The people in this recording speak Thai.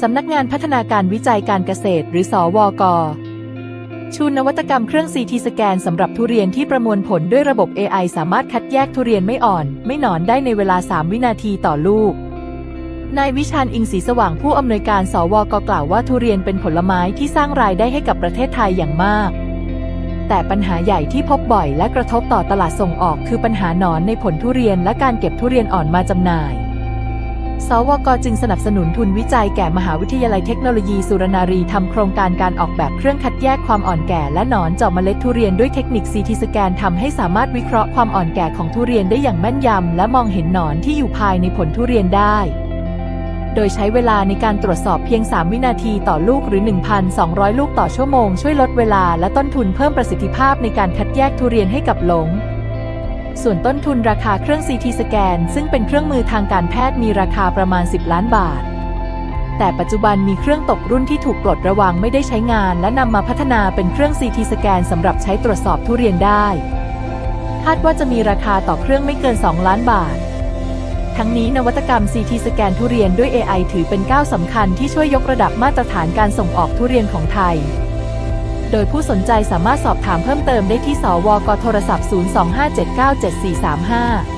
สำนักงานพัฒนาการวิจัยการเกษตร หรือสอวกชูนวัตกรรมเครื่อง CT สแกนสำหรับทุเรียนที่ประมวลผลด้วยระบบ AI สามารถคัดแยกทุเรียนไม่อ่อน ไม่หนอนได้ในเวลา 3 วินาทีต่อลูก นายวิชาญอิงศรีสว่างผู้อำนวยการสวกกล่าวว่าทุเรียนเป็นผลไม้ที่สร้างรายได้ให้กับประเทศไทยอย่างมาก แต่ปัญหาใหญ่ที่พบบ่อยและกระทบต่อตลาดส่งออก คือปัญหาหนอนในผลทุเรียนและการเก็บทุเรียนอ่อนมาจำหน่าย สวกจึงสนับสนุนทุนวิจัยแก่มหาวิทยาลัยเทคโนโลยีสุรนารีทำโครงการการออกแบบเครื่องคัดแยกความอ่อนแก่และหนอนเจาะเมล็ดทุเรียนด้วยเทคนิค CT สแกนทำให้สามารถวิเคราะห์ความอ่อนแก่ของทุเรียนได้อย่างแม่นยำและมองเห็นหนอนที่อยู่ภายในผลทุเรียนได้ โดยใช้เวลาในการตรวจสอบเพียง 3 วินาทีต่อลูกหรือ 1,200 ลูกต่อชั่วโมง ช่วยลดเวลาและต้นทุนเพิ่มประสิทธิภาพในการคัดแยกทุเรียนให้กับหลง ส่วนต้นทุนราคาเครื่อง CT สแกน ซึ่งเป็นเครื่องมือทางการแพทย์มีราคาประมาณ 10 ล้านบาท แต่ปัจจุบันมีเครื่องตกรุ่นที่ถูกปลดระวางไม่ได้ใช้งาน และนำมาพัฒนาเป็นเครื่อง CT สแกนสำหรับใช้ตรวจสอบทุเรียนได้ คาดว่าจะมีราคาต่อเครื่องไม่เกิน 2 ล้านบาท ทั้งนี้นวัตกรรม CT สแกนทุเรียนด้วย AI ถือเป็นก้าวสำคัญที่ช่วยยกระดับมาตรฐานการส่งออกทุเรียนของไทย โดยผู้สนใจสามารถสอบถามเพิ่มเติมได้ที่สวกโทรศัพท์ 025797435